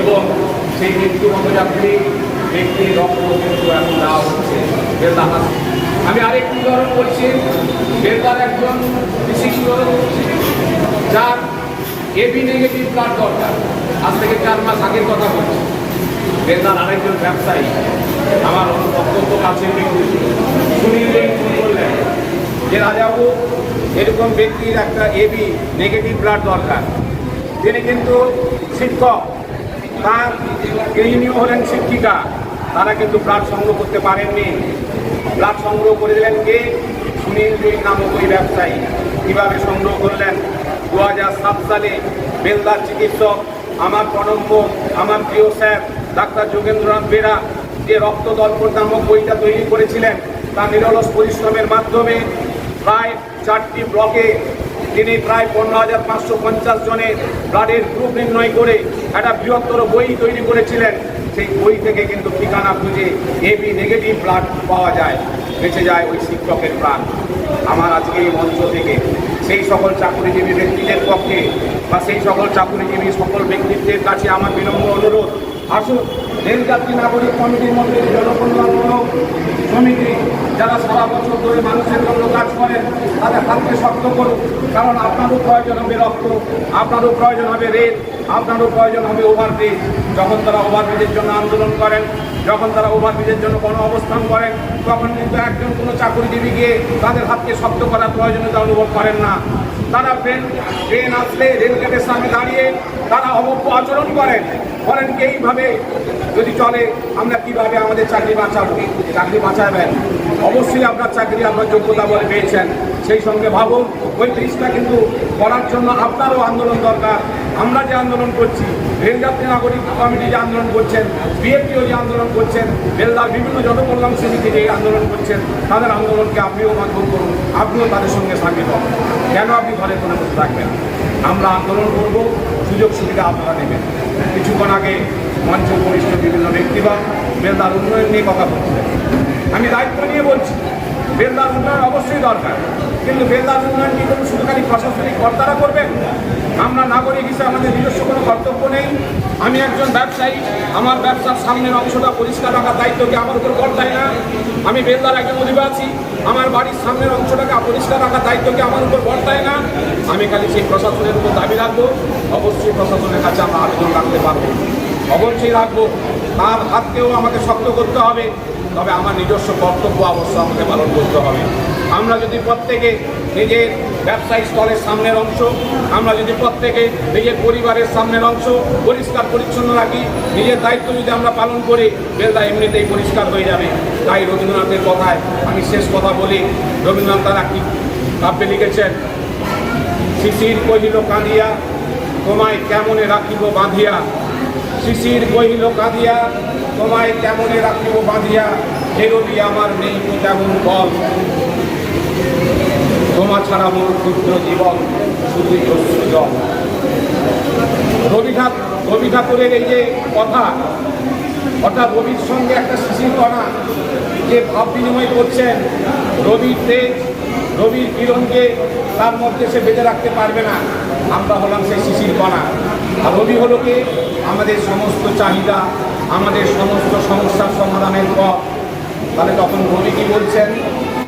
এবং সেই মৃত্যু পথযাত্রী ব্যক্তির রক্ত কিন্তু এখন দেওয়া হচ্ছে বেলদা হাসপাতাল আমি আরেকটি উদাহরণ বলছি। বেলদার একজন বিশিষ্ট যার এবি নেগেটিভ ব্লাড দরকার। আজ থেকে চার মাস আগের কথা বলছি। বেলদার আরেকজন ব্যবসায়ী, আমার অত্যন্ত ব্যক্তি করলেন যে রাজাবু এরকম ব্যক্তির একটা এবি নেগেটিভ ব্লাড দরকার। তিনি কিন্তু শিক্ষক তার গৃহিণীও হলেন শিক্ষিকা তারা কিন্তু ব্লাড সংগ্রহ করতে পারেননি। ব্লাড সংগ্রহ করে দিলেন কে? সুনীল দেব নামক ওই ব্যবসায়ী। কীভাবে সংগ্রহ করলেন? দু হাজার সাত সালে বেলদার চিকিৎসক আমার প্রণম্য, আমার প্রিয় স্যার, ডাক্তার যোগেন্দ্রনাথ বেরা যে রক্ত দর্পণ নামক বইটা তৈরি করেছিলেন, তা নিরলস পরিশ্রমের মাধ্যমে প্রায় চারটি ব্লকে তিনি প্রায় পনেরো হাজার পাঁচশো পঞ্চাশ জনের ব্লাডের গ্রুপ নির্ণয় করে একটা বৃহত্তর বই তৈরি করেছিলেন, সেই বই থেকে কিন্তু ঠিকানা খুঁজে এবি নেগেটিভ ব্লাড পাওয়া যায়, বেঁচে যায় ওই শিক্ষকের প্রাণ। আমার আজকে এই মঞ্চ থেকে সেই সকল চাকুরিজীবী ব্যক্তিদের পক্ষে বা সেই সকল চাকুরিজীবী সকল ব্যক্তিত্বের কাছে আমার বিনম্র অনুরোধ, আসুন, রেলযাত্রী নাগরিক কমিটির মধ্যে জনকল্যাণমূলক সমিতি যারা সারা বছর ধরে মানুষের জন্য কাজ করেন তাদের হাতকে শক্ত করুন। কারণ আপনারও প্রয়োজন হবে রক্ত, আপনারও প্রয়োজন হবে রেল, আপনারও প্রয়োজন হবে ওভারব্রিজ। যখন তারা ওভারব্রিজের জন্য আন্দোলন করেন, যখন তারা ওভারব্রিজের জন্য কোনো অবস্থান করেন, তখন কিন্তু একজন কোনো চাকরিজীবী গিয়ে তাদের হাতকে শক্ত করার প্রয়োজনীয়তা অনুভব করেন না। তারা ট্রেন ট্রেন আসলে রেল গেটের সামনে দাঁড়িয়ে তারা অবজ্ঞ আচরণ করেন। বলেন এইভাবে? যদি চলে, আমরা কীভাবে আমাদের চাকরি বাঁচাবো? চাকরি বাঁচাবেন। অবশ্যই আপনার চাকরি আপনার যোগ্যতা বলে পেয়েছেন। সেই সঙ্গে ভাবুন, ওই ব্রিজটা কিন্তু করার জন্য আপনারও আন্দোলন দরকার। আমরা যে আন্দোলন করছি, রেলযাত্রী নাগরিক কমিটি যে আন্দোলন করছেন বিএপিও যে আন্দোলন করছেন রেলদার বিভিন্ন জনকল্যাণ সমিতি যে আন্দোলন করছেন, তাদের আন্দোলনকে আপনিও মাধ্যম করুন। আপনিও তাদের সঙ্গে সামিল হন কেন আপনি ঘরে কোনো বসে থাকবেন আমরা আন্দোলন করব, সুযোগ সুবিধা আপনারা নেবেন। কিছুক্ষণ আগে মঞ্চ বরিষ্ঠ বিভিন্ন ব্যক্তিগণ বেলদার উন্নয়ন নিয়ে কথা বলছিলেন। আমি দায়িত্ব নিয়ে বলছি বেলদার উন্নয়ন অবশ্যই দরকার। কিন্তু বেলদার উন্নয়ন কি কোনো শুধু খালি প্রশাসনিক কর্তারা করবেন? আমরা নাগরিক হিসেবে আমাদের নিজস্ব কোনো কর্তব্য নেই। আমি একজন ব্যবসায়ী, আমার ব্যবসার সামনের অংশটা পরিষ্কার রাখার দায়িত্ব কি আমার উপর বর্তায় না। আমি বেলদার একজন অধিবাসী, আমার বাড়ির সামনের অংশটাকে পরিষ্কার রাখার দায়িত্ব কি আমার উপর বর্তায় না। আমি খালি সেই প্রশাসনের উপর দাবি রাখব। অবশ্যই প্রশাসনের কাছে আমরা আবেদন রাখতে পারব। অবশ্যই রাখব। তার হাতকেও আমাকে শক্ত করতে হবে। তবে আমার নিজস্ব কর্তব্য অবশ্য আমাকে পালন করতে হবে। আমরা যদি প্রত্যেকে নিজের ব্যবসায়িক স্থলের সামনের অংশ, আমরা যদি প্রত্যেকে নিজের পরিবারের সামনের অংশ পরিষ্কার পরিচ্ছন্ন রাখি, নিজের দায়িত্ব যদি আমরা পালন করি, বেলদা এমনিতেই পরিষ্কার হয়ে যাবে। তাই রবীন্দ্রনাথের কথায় আমি শেষ কথা বলি। রবীন্দ্রনাথ তারা কি কাব্যে লিখেছেন? শিশির কহিল, কাঁদিয়া, তোমায় কেমনে রাখিব বাঁধিয়া? শিশির কহিল, কাঁদিয়া, তোমায় কেমনে রাখিব বাঁধিয়া? হেরবি আমার নেই তেমন বল। তোমা ছাড়া মোর ক্ষুদ্র জীবন শুধুই জল। রবি রবি ঠাকুরের এই যে কথা, অর্থাৎ রবির সঙ্গে একটা শিশির কণা, যে ভাব বিনিময় করছেন, রবির তেজ, রবির কিরণকে তার মধ্যে সে বেঁধে রাখতে পারবে না। আমরা হলাম সেই শিশির কণা। হলকে হলো কি? আমাদের সমস্ত চাহিদা, আমাদের সমস্ত সমস্যার সমাধানের পথ। তাহলে তখন ভবি কি বলছেন?